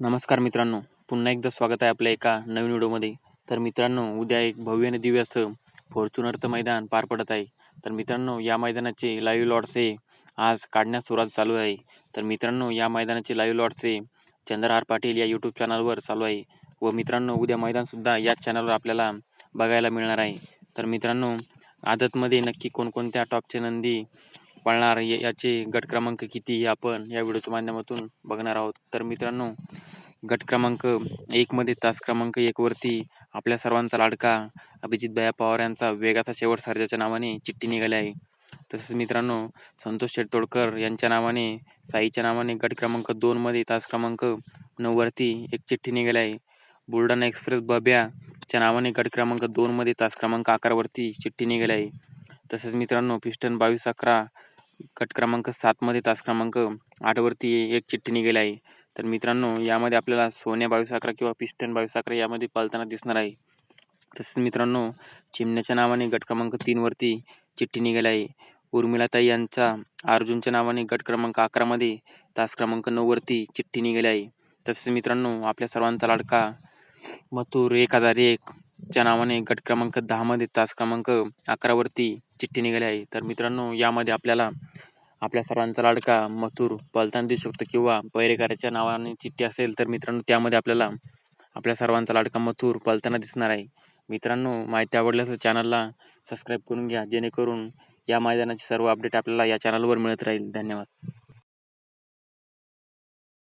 नमस्कार मित्रांनो. पुन्हा एकदा स्वागत आहे आपल्या एका नवीन व्हिडिओमध्ये. तर मित्रांनो उद्या एक भव्य आणि दिव्य असं फॉर्च्युनरचं मैदान पार पडत आहे. तर मित्रांनो या मैदानाचे लाईव्ह लॉट्स हे आज काढण्यास सुरुवात चालू आहे. तर मित्रांनो या मैदानाचे लाईव्ह लॉट्स हे चंद्रहार पाटील या यूट्यूब चॅनलवर चालू आहे. व मित्रांनो उद्या मैदानसुद्धा याच चॅनलवर आपल्याला बघायला मिळणार आहे. तर मित्रांनो आदतमध्ये नक्की कोणकोणत्या टॉपचे नंदी पळणार? याचे गट क्रमांक किती हे आपण या व्हिडिओच्या माध्यमातून बघणार आहोत. तर मित्रांनो गट क्रमांक एकमध्ये तास क्रमांक एकवरती आपल्या सर्वांचा लाडका अभिजित भया पवार यांचा वेगाचा शेवट सर्जाच्या नावाने चिठ्ठी निघाली आहे. तसेच मित्रांनो संतोष शेटतोडकर यांच्या नावाने साईच्या नावाने गट क्रमांक दोनमध्ये तास क्रमांक नऊवरती एक चिठ्ठी निघाली आहे. बुलढाणा एक्सप्रेस बब्याच्या नावाने गट क्रमांक दोनमध्ये तास क्रमांक अकरावरती चिठ्ठी निघाली आहे. तसेच मित्रांनो पिस्टन बावीस अकरा गट क्रमांक सातमध्ये तास क्रमांक आठवरती एक चिठ्ठी निघाली आहे. तर मित्रांनो यामध्ये आपल्याला सोन्या बावीस अकरा किंवा पिस्टन बावीस अकरा यामध्ये पालताना दिसणार आहे. तसेच मित्रांनो चिमण्याच्या नावाने गट क्रमांक तीनवरती चिठ्ठी निघाली आहे. उर्मिलाताई यांचा अर्जुनच्या नावाने गट क्रमांक अकरामध्ये तास क्रमांक नऊवरती चिठ्ठी निघाली आहे. तसेच मित्रांनो आपल्या सर्वांचा लाडका मथुर एक हजार एक च्या नावाने गट क्रमांक दहामध्ये तास क्रमांक अकरावरती चिठ्ठी निघाली आहे. तर मित्रांनो यामध्ये आपल्याला आपल्या सर्वांचा लाडका मथुर पलताना देऊ शकतो किंवा पैरेकराच्या नावाने चिठ्ठी असेल तर मित्रांनो त्यामध्ये आपल्याला आपल्या सर्वांचा लाडका मथुर पलताना दिसणार आहे. मित्रांनो माहिती आवडल्यास चॅनलला सबस्क्राईब करून घ्या जेणेकरून या मैदानाचे सर्व अपडेट आपल्याला या चॅनलवर मिळत राहील. धन्यवाद.